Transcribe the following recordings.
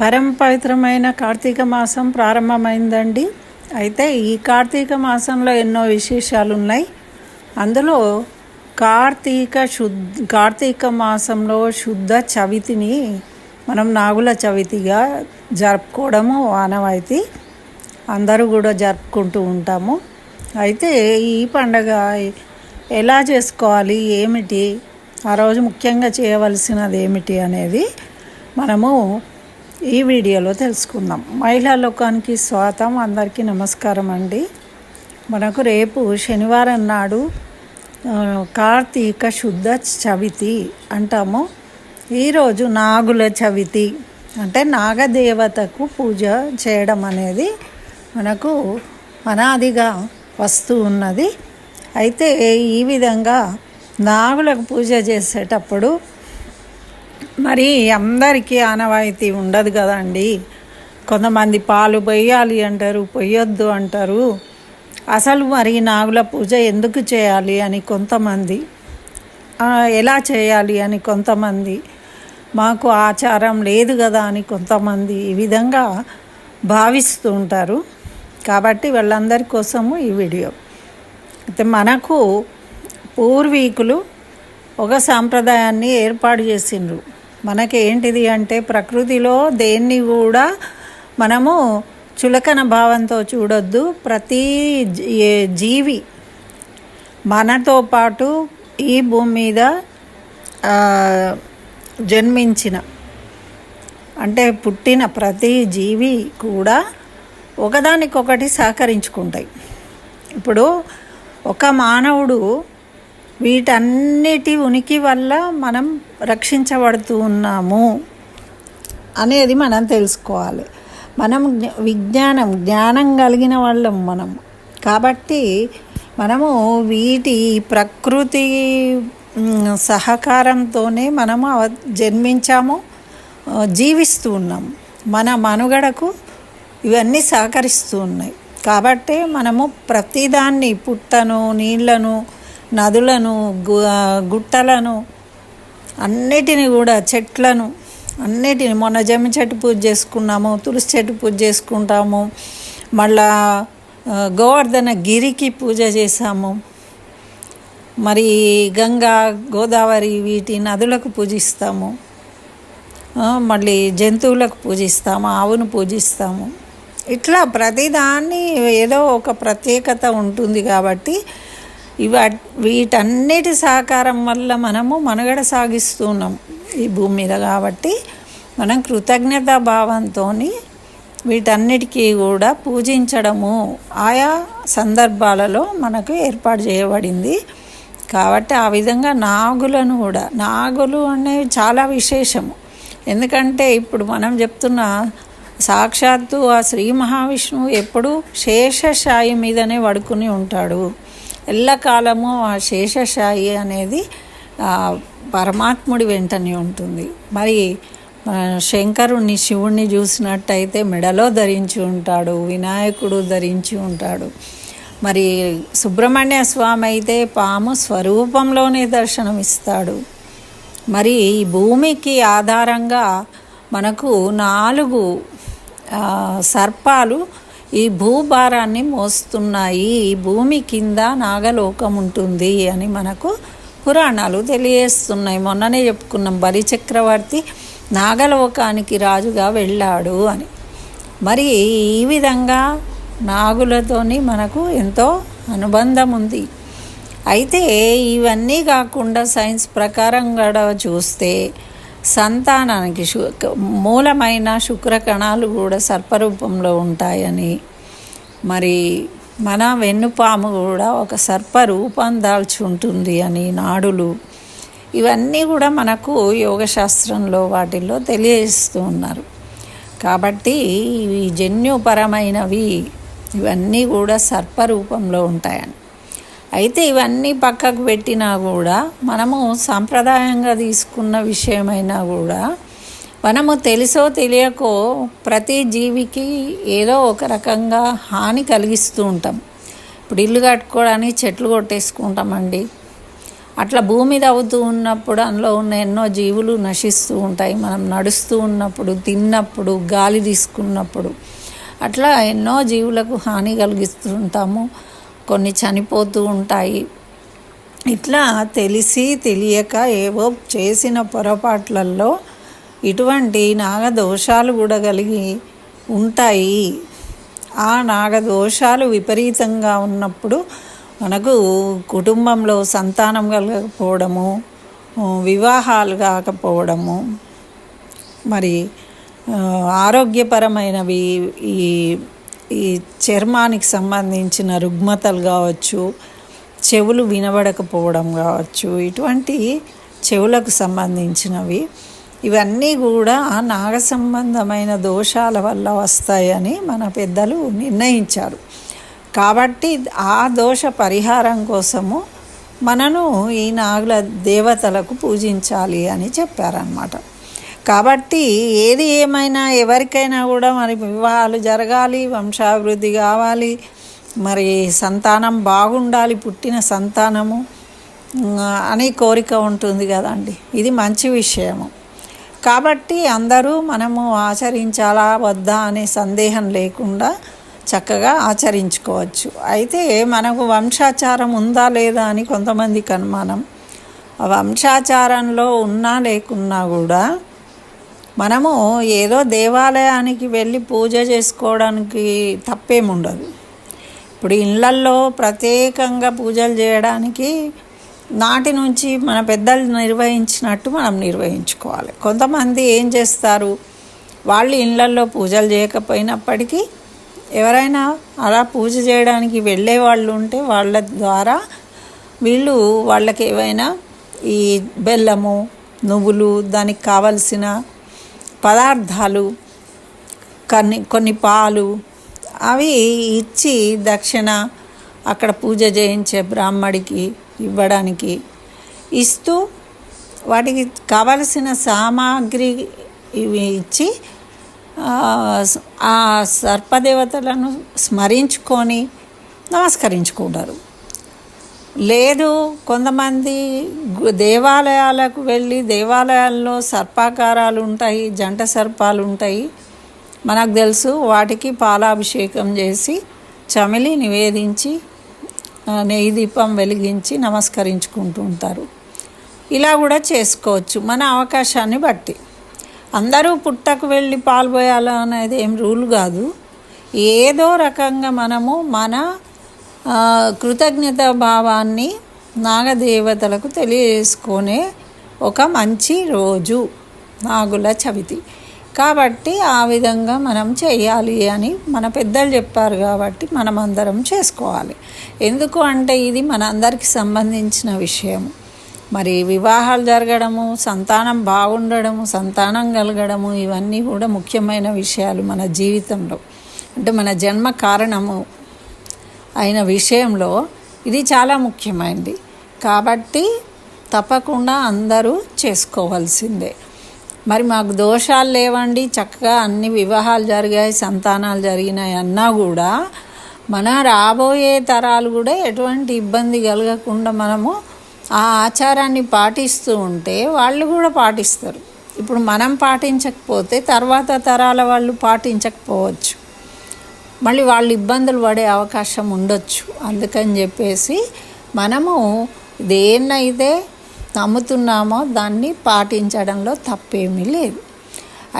పరమ పవిత్రమైన కార్తీక మాసం ప్రారంభమైందండి. అయితే ఈ కార్తీక మాసంలో ఎన్నో విశేషాలు ఉన్నాయి అందులో కార్తీక శుద్ధ కార్తీక మాసంలో శుద్ధ చవితిని మనం నాగుల చవితిగా జరుపుకోవడము ఆనవాయితీ అందరూ కూడా జరుపుకుంటూ ఉంటాము. అయితే ఈ పండగ ఎలా చేసుకోవాలి ఏమిటి? ఆ రోజు ముఖ్యంగా చేయవలసినది ఏమిటి అనేది మనము ఈ వీడియోలో తెలుసుకుందాం. మహిళా లోకానికి స్వాగతం. అందరికీ నమస్కారం అండి. మనకు రేపు శనివారం నాడు కార్తీక శుద్ధ చవితి అంటాము. ఈరోజు నాగుల చవితి. అంటే నాగదేవతకు పూజ చేయడం అనేది మనకు అనాదిగా వస్తూ ఉన్నది. అయితే ఈ విధంగా నాగులకు పూజ చేసేటప్పుడు మరి అందరికీ ఆనవాయితీ ఉండదు కదండి. కొంతమంది పాలు పొయ్యాలి అంటారు పొయ్యొద్దు అంటారు. అసలు మరి నాగుల పూజ ఎందుకు చేయాలి అని కొంతమంది ఎలా చేయాలి అని కొంతమంది మాకు ఆచారం లేదు కదా అని కొంతమంది ఈ విధంగా భావిస్తూ ఉంటారు. కాబట్టి వాళ్ళందరి కోసము ఈ వీడియో. అయితే మనకు పూర్వీకులు ఒక సాంప్రదాయాన్ని ఏర్పాటు చేసిండ్రు. మనకి ఏంటిది అంటే ప్రకృతిలో దేన్ని కూడా మనము చులకన భావంతో చూడొద్దు. ప్రతి జీ- జీవి మనతో పాటు ఈ భూమి మీద జన్మించిన అంటే పుట్టిన ప్రతి జీవి కూడా ఒకదానికొకటి సహకరించుకుంటాయి. ఇప్పుడు ఒక మానవుడు వీటన్నిటి ఉనికి వల్ల మనం రక్షించబడుతూ ఉన్నాము అనేది మనం తెలుసుకోవాలి. మనం విజ్ఞానం జ్ఞానం కలిగిన వాళ్ళం మనం. కాబట్టి మనము వీటి ప్రకృతి సహకారంతోనే మనము జన్మించాము జీవిస్తూ ఉన్నాం. మన మనుగడకు ఇవన్నీ సహకరిస్తూ ఉన్నాయి. కాబట్టి మనము ప్రతిదాన్ని పుట్టను నీళ్ళను నదులను గు గుట్టలను అన్నిటిని కూడా చెట్లను అన్నిటిని మొన్న జమ్మి చెట్టు పూజ చేసుకున్నాము తులసి చెట్టు పూజ చేసుకుంటాము మళ్ళా గోవర్ధన గిరికి పూజ చేసాము మరి గంగా గోదావరి వీటి నదులకు పూజిస్తాము. మళ్ళీ జంతువులకు పూజిస్తాము ఆవును పూజిస్తాము. ఇట్లా ప్రతిదాన్ని ఏదో ఒక ప్రత్యేకత ఉంటుంది కాబట్టి ఇవ వీటన్నిటి సహకారం వల్ల మనము మనుగడ సాగిస్తున్నాం ఈ భూమి మీద కాబట్టి మనం కృతజ్ఞతా భావంతో వీటన్నిటికీ కూడా పూజించడము ఆయా సందర్భాలలో మనకు ఏర్పాటు చేయబడింది. కాబట్టి ఆ విధంగా నాగులను కూడా నాగులు అనేవి చాలా విశేషము. ఎందుకంటే ఇప్పుడు మనం చెప్తున్న సాక్షాత్తు ఆ శ్రీ మహావిష్ణువు ఎప్పుడూ శేషశాయి మీదనే పడుకుని ఉంటాడు. ఎల్లకాలము ఆ శేషశాయి అనేది పరమాత్ముడి వెంటనే ఉంటుంది. మరి శంకరుణ్ణి శివుణ్ణి చూసినట్టయితే మెడలో ధరించి ఉంటాడు వినాయకుడు ధరించి ఉంటాడు. మరి సుబ్రహ్మణ్య స్వామి అయితే పాము స్వరూపంలోనే దర్శనమిస్తాడు. మరి ఈ భూమికి ఆధారంగా మనకు నాలుగు సర్పాలు ఈ భూభారాన్ని మోస్తున్నాయి. ఈ భూమి కింద నాగలోకం ఉంటుంది అని మనకు పురాణాలు తెలియజేస్తున్నాయి. మొన్ననే చెప్పుకున్నాం బలి చక్రవర్తి నాగలోకానికి రాజుగా వెళ్ళాడు అని. మరి ఈ విధంగా నాగులతోని మనకు ఎంతో అనుబంధం ఉంది. అయితే ఇవన్నీ కాకుండా సైన్స్ ప్రకారం కూడా చూస్తే సంతానానికి శు మూలమైన శుక్ర కణాలు కూడా సర్పరూపంలో ఉంటాయని. మరి మన వెన్నుపాము కూడా ఒక సర్ప రూపం దాల్చి ఉంటుంది అని నాడులు. ఇవన్నీ కూడా మనకు యోగశాస్త్రంలో వాటిల్లో తెలియజేస్తూ ఉన్నారు. కాబట్టి ఇవి జన్యుపరమైనవి ఇవన్నీ కూడా సర్పరూపంలో ఉంటాయని. అయితే ఇవన్నీ పక్కకు పెట్టినా కూడా మనము సాంప్రదాయంగా తీసుకున్న విషయమైనా కూడా మనము తెలుసో తెలియకో ప్రతి జీవికి ఏదో ఒక రకంగా హాని కలిగిస్తూ ఉంటాం. ఇప్పుడు ఇల్లు కట్టుకోవడానికి చెట్లు కొట్టేసుకుంటామండి. అట్లా భూమి తవ్వుతూ ఉన్నప్పుడు అందులో ఉన్న ఎన్నో జీవులు నశిస్తూ ఉంటాయి. మనం నడుస్తూ ఉన్నప్పుడు తిన్నప్పుడు గాలి తీసుకున్నప్పుడు అట్లా ఎన్నో జీవులకు హాని కలిగిస్తుంటాము కొన్ని చనిపోతూ ఉంటాయి. ఇట్లా తెలిసి తెలియక ఏవో చేసిన పొరపాట్లలో ఇటువంటి నాగదోషాలు కూడా కలిగి ఉంటాయి. ఆ నాగదోషాలు విపరీతంగా ఉన్నప్పుడు మనకు కుటుంబంలో సంతానం కలగకపోవడము వివాహాలు కాకపోవడము మరి ఆరోగ్యపరమైనవి ఈ ఈ చర్మానికి సంబంధించిన రుగ్మతలు కావచ్చు చెవులు వినబడకపోవడం కావచ్చు ఇటువంటి చెవులకు సంబంధించినవి. ఇవన్నీ కూడా నాగ సంబంధమైన దోషాల వల్ల వస్తాయని మన పెద్దలు నిర్ణయించారు. కాబట్టి ఆ దోష పరిహారం కోసము మనను ఈ నాగుల దేవతలకు పూజించాలి అని చెప్పారనమాట కాబట్టి ఏది ఏమైనా ఎవరికైనా కూడా మరి వివాహాలు జరగాలి వంశాభివృద్ధి కావాలి. మరి సంతానం బాగుండాలి పుట్టిన సంతానము అని కోరిక ఉంటుంది కదండి. ఇది మంచి విషయము. కాబట్టి అందరూ మనము ఆచరించాలా వద్దా అనే సందేహం లేకుండా చక్కగా ఆచరించుకోవచ్చు. అయితే మనకు వంశాచారం ఉందా లేదా అని కొంతమందికి అనుమానం. వంశాచారంలో ఉన్నా లేకున్నా కూడా మనము ఏదో దేవాలయానికి వెళ్ళి పూజ చేసుకోవడానికి తప్పేముండదు. ఇప్పుడు ఇళ్ళల్లో ప్రత్యేకంగా పూజలు చేయడానికి నాటి నుంచి మన పెద్దలు నిర్వహించినట్టు మనం నిర్వహించుకోవాలి. కొంతమంది ఏం చేస్తారు? వాళ్ళు ఇళ్ళల్లో పూజలు చేయకపోయినప్పటికీ ఎవరైనా అలా పూజ చేయడానికి వెళ్ళే వాళ్ళు ఉంటే వాళ్ళ ద్వారా వీళ్ళు వాళ్ళకి ఏవైనా ఈ బెల్లము నువ్వులు దానికి కావలసిన పదార్థాలు కొన్ని కొన్ని పాలు అవి ఇచ్చి దక్షిణ అక్కడ పూజ చేయించే బ్రాహ్మడికి ఇవ్వడానికి ఇస్తూ వాటికి కావలసిన సామాగ్రి ఇవి ఇచ్చి ఆ, సర్పదేవతలను స్మరించుకొని నమస్కరించుకుంటారు. లేదు కొంతమంది దేవాలయాలకు వెళ్ళి దేవాలయాల్లో సర్పాకారాలు ఉంటాయి జంట సర్పాలు ఉంటాయి. మనకు తెలుసు వాటికి పాలాభిషేకం చేసి చమిలి నివేదించి నెయ్యి దీపం వెలిగించి నమస్కరించుకుంటూ ఉంటారు. ఇలా కూడా చేసుకోవచ్చు మన అవకాశాన్ని బట్టి. అందరూ పుట్టకు వెళ్ళి పాల్పోయాలనేది ఏం రూల్ కాదు. ఏదో రకంగా మనము మన కృతజ్ఞత భావాన్ని నాగదేవతలకు తెలియజేసుకునే ఒక మంచి రోజు నాగుల చవితి. కాబట్టి ఆ విధంగా మనం చేయాలి అని మన పెద్దలు చెప్పారు కాబట్టి మనం అందరం చేసుకోవాలి. ఎందుకు అంటే ఇది మన అందరికి సంబంధించిన విషయం. మరి వివాహాలు జరగడము సంతానం బాగుండడము సంతానం కలగడము ఇవన్నీ కూడా ముఖ్యమైన విషయాలు మన జీవితంలో. అంటే మన జన్మ కారణము అయిన విషయంలో ఇది చాలా ముఖ్యమైనది కాబట్టి తప్పకుండా అందరూ చేసుకోవాల్సిందే. మరి మాకు దోషాలు లేవండి. చక్కగా అన్ని వివాహాలు జరిగాయి సంతానాలు జరిగినాయి అన్నా కూడా మన రాబోయే తరాలు కూడా ఎటువంటి ఇబ్బంది కలగకుండా మనము ఆ ఆచారాన్ని పాటిస్తూ ఉంటే వాళ్ళు కూడా పాటిస్తారు. ఇప్పుడు మనం పాటించకపోతే తర్వాత తరాల వాళ్ళు పాటించకపోవచ్చు. మళ్ళీ వాళ్ళు ఇబ్బందులు పడే అవకాశం ఉండొచ్చు. అందుకని చెప్పేసి మనము దేన్నైతే నమ్ముతున్నామో దాన్ని పాటించడంలో తప్పేమీ లేదు.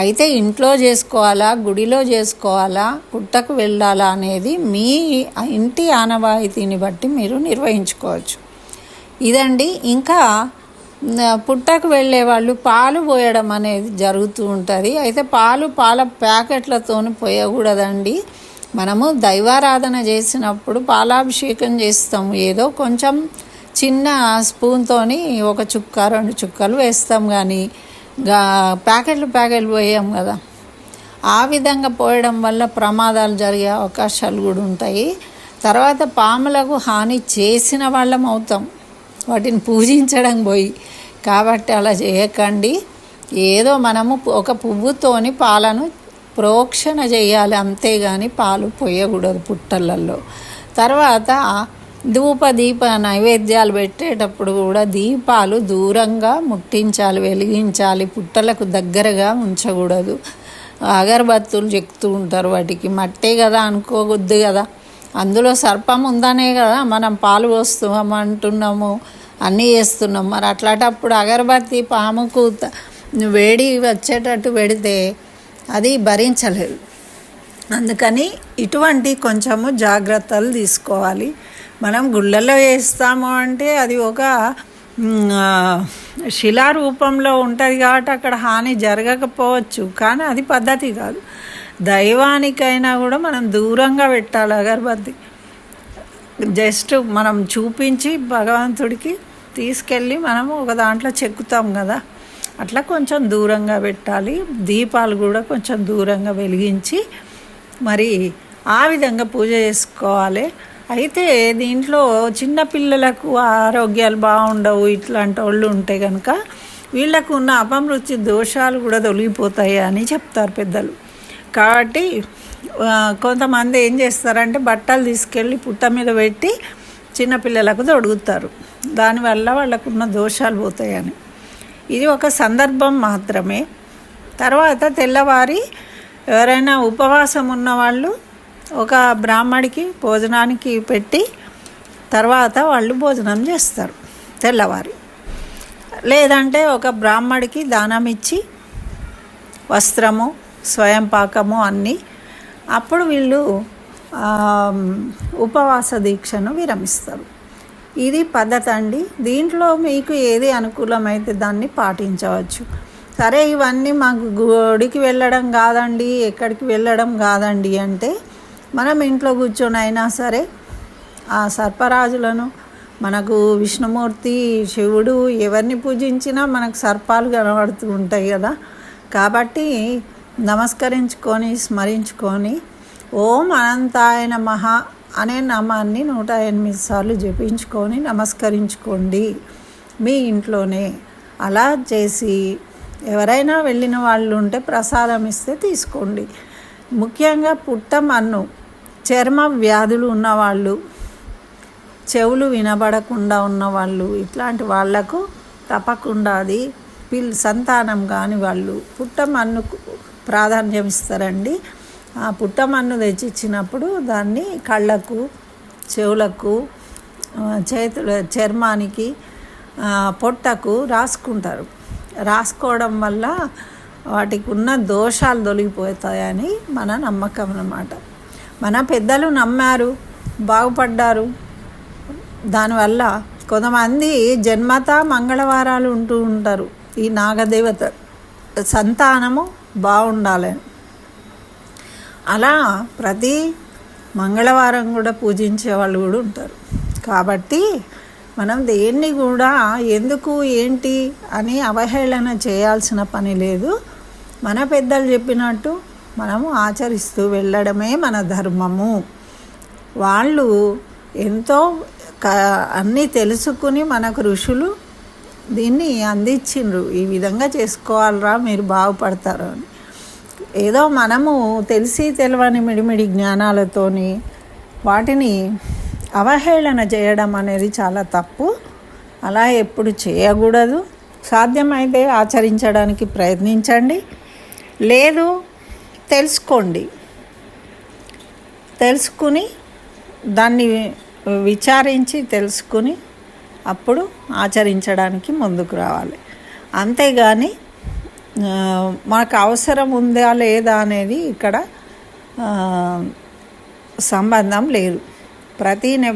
అయితే ఇంట్లో చేసుకోవాలా గుడిలో చేసుకోవాలా పుట్టకు వెళ్ళాలా అనేది మీ ఇంటి ఆనవాయితీని బట్టి మీరు నిర్వహించుకోవచ్చు. ఇదండి. ఇంకా పుట్టకు వెళ్ళే వాళ్ళు పాలు పోయడం అనేది జరుగుతూ ఉంటుంది. అయితే పాలు పాల ప్యాకెట్లతో పోయకూడదండి. మనము దైవారాధన చేసినప్పుడు పాలాభిషేకం చేస్తాము. ఏదో కొంచెం చిన్న స్పూన్తోని ఒక చుక్క రెండు చుక్కలు వేస్తాం కానీ గా ప్యాకెట్లు ప్యాకెట్లు పోయాం కదా. ఆ విధంగా పోయడం వల్ల ప్రమాదాలు జరిగే అవకాశాలు కూడా ఉంటాయి. తర్వాత పాములకు హాని చేసిన వాళ్ళం అవుతాం. వాటిని పూజించడం పోయి. కాబట్టి అలా చేయకండి. ఏదో మనము ఒక పువ్వుతోని పాలను ప్రోక్షణ చేయాలి అంతేగాని పాలు పోయకూడదు పుట్టలలో తర్వాత ధూప దీప నైవేద్యాలు పెట్టేటప్పుడు కూడా దీపాలు దూరంగా ముట్టించాలి వెలిగించాలి పుట్టలకు దగ్గరగా ఉంచకూడదు. అగరబత్తులు చెక్తూ ఉంటారు వాటికి. మట్టే కదా అనుకోవద్దు కదా. అందులో సర్పం ఉందనే కదా మనం పాలు పోస్తున్నాం అంటున్నాము అన్నీ చేస్తున్నాం మరి అట్లాంటప్పుడు అగరబత్తి పాముకు వేడి వచ్చేటట్టు పెడితే అది భరించలేదు. అందుకని ఇటువంటి కొంచెము జాగ్రత్తలు తీసుకోవాలి. మనం గుళ్ళల్లో వేస్తాము అంటే అది ఒక శిలా రూపంలో శిలారూపంలో ఉంటుంది కాబట్టి అక్కడ హాని జరగకపోవచ్చు. కానీ అది పద్ధతి కాదు. దైవానికైనా కూడా మనం దూరంగా పెట్టాలి అగరబత్తి. జస్ట్ మనం చూపించి భగవంతుడికి తీసుకెళ్ళి మనము ఒక దాంట్లో చెక్కుతాం కదా. అట్లా కొంచెం దూరంగా పెట్టాలి. దీపాలు కూడా కొంచెం దూరంగా వెలిగించి మరి ఆ విధంగా పూజ చేసుకోవాలి. అయితే దీంట్లో చిన్నపిల్లలకు ఆరోగ్యాలు బాగుండవు ఇట్లాంటి వాళ్ళు ఉంటే కనుక వీళ్ళకు ఉన్న అపమృత్యు దోషాలు కూడా తొలగిపోతాయి అని చెప్తారు పెద్దలు. కాబట్టి కొంతమంది ఏం చేస్తారంటే బట్టలు తీసుకెళ్ళి పుట్ట మీద పెట్టి చిన్నపిల్లలకు తొడుగుతారు. దానివల్ల వాళ్ళకున్న దోషాలు పోతాయని. ఇది ఒక సందర్భం మాత్రమే. తర్వాత తెల్లవారి ఎవరైనా ఉపవాసం ఉన్నవాళ్ళు ఒక బ్రాహ్మడికి భోజనానికి పెట్టి తర్వాత వాళ్ళు భోజనం చేస్తారు తెల్లవారి. లేదంటే ఒక బ్రాహ్మడికి దానం ఇచ్చి వస్త్రము స్వయం పాకము అన్నీ అప్పుడు వీళ్ళు ఉపవాస దీక్షను విరమిస్తారు. ఇది పద్ధతి అండి. దీంట్లో మీకు ఏది అనుకూలమైతే దాన్ని పాటించవచ్చు. సరే ఇవన్నీ మాకు గుడికి వెళ్ళడం కాదండి ఎక్కడికి వెళ్ళడం కాదండి అంటే మనం ఇంట్లో కూర్చొని అయినా సరే ఆ సర్పరాజులను మనకు విష్ణుమూర్తి శివుడు ఎవరిని పూజించినా మనకు సర్పాలు కనబడుతూ ఉంటాయి కదా. కాబట్టి నమస్కరించుకొని స్మరించుకొని ఓం అనంతాయ మహా అనే నామాన్ని నూట ఎనిమిది సార్లు జపించుకొని నమస్కరించుకోండి. మీ ఇంట్లోనే అలా చేసి ఎవరైనా వెళ్ళిన వాళ్ళు ఉంటే ప్రసాదం ఇస్తే తీసుకోండి. ముఖ్యంగా పుట్టమన్ను చర్మ వ్యాధులు ఉన్నవాళ్ళు చెవులు వినబడకుండా ఉన్నవాళ్ళు ఇట్లాంటి వాళ్ళకు తప్పకుండా అది పిల్ సంతానం కాని వాళ్ళు పుట్టమన్నుకు ప్రాధాన్యం ఇస్తారండి. ఆ పుట్టమన్ను తెచ్చిచ్చినప్పుడు దాన్ని కళ్ళకు చెవులకు చేతుల చర్మానికి పొట్టకు రాసుకుంటారు. రాసుకోవడం వల్ల వాటికి ఉన్న దోషాలు తొలగిపోతాయని మన నమ్మకం అన్నమాట. మన పెద్దలు నమ్మారు బాగుపడ్డారు. దానివల్ల కొంతమంది జన్మత మంగళవారాలు ఉంటూ ఉంటారు. ఈ నాగదేవత సంతానము బాగుండాలని. అలా ప్రతి మంగళవారం కూడా పూజించే వాళ్ళు కూడా ఉంటారు. కాబట్టి మనం దేన్ని కూడా ఎందుకు ఏంటి అని అవహేళన చేయాల్సిన పని లేదు. మన పెద్దలు చెప్పినట్టు మనము ఆచరిస్తూ వెళ్ళడమే మన ధర్మము. వాళ్ళు ఎంతో క అన్నీ తెలుసుకుని మనకు ఋషులు దీన్ని అందించిండ్రు. ఈ విధంగా చేసుకోవాలరా మీరు బాగుపడతారు అని. ఏదో మనము తెలిసి తెలవని మిడిమిడి జ్ఞానాలతోని వాటిని అవహేళన చేయడం అనేది చాలా తప్పు. అలా ఎప్పుడు చేయకూడదు. సాధ్యమైతే ఆచరించడానికి ప్రయత్నించండి. లేదు తెలుసుకోండి. తెలుసుకుని దాన్ని విచారించి తెలుసుకుని అప్పుడు ఆచరించడానికి ముందుకు రావాలి. అంతేగాని మనకు అవసరం ఉందా లేదా అనేది ఇక్కడ సంబంధం లేదు. ప్రతి నె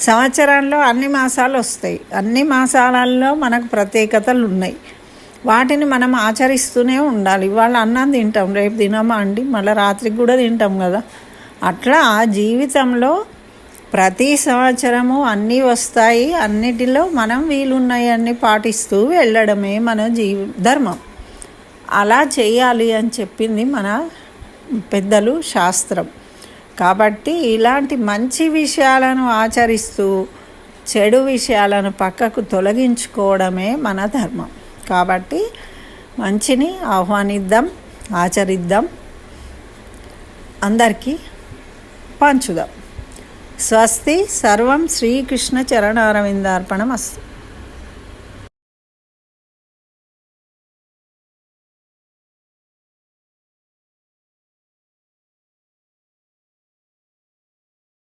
సంవత్సరంలో అన్ని మాసాలు వస్తాయి. అన్ని మాసాలలో మనకు ప్రత్యేకతలు ఉన్నాయి. వాటిని మనం ఆచరిస్తూనే ఉండాలి. ఇవాళ అన్నం తింటాం రేపు తినమా అండి మళ్ళీ రాత్రికి కూడా తింటాం కదా. అట్లా జీవితంలో ప్రతి సంవత్సరము అన్నీ వస్తాయి. అన్నిటిలో మనం వీలున్నాయన్నీ పాటిస్తూ వెళ్ళడమే మన జీవి ధర్మం. అలా చేయాలి అని చెప్పింది మన పెద్దలు శాస్త్రం. కాబట్టి ఇలాంటి మంచి విషయాలను ఆచరిస్తూ చెడు విషయాలను పక్కకు తొలగించుకోవడమే మన ధర్మం. కాబట్టి మంచిని ఆహ్వానిద్దాం ఆచరిద్దాం. అందరికీ పంచుదాం. స్వస్తి సర్వం శ్రీకృష్ణ చరణారవిందార్పణం అస్తు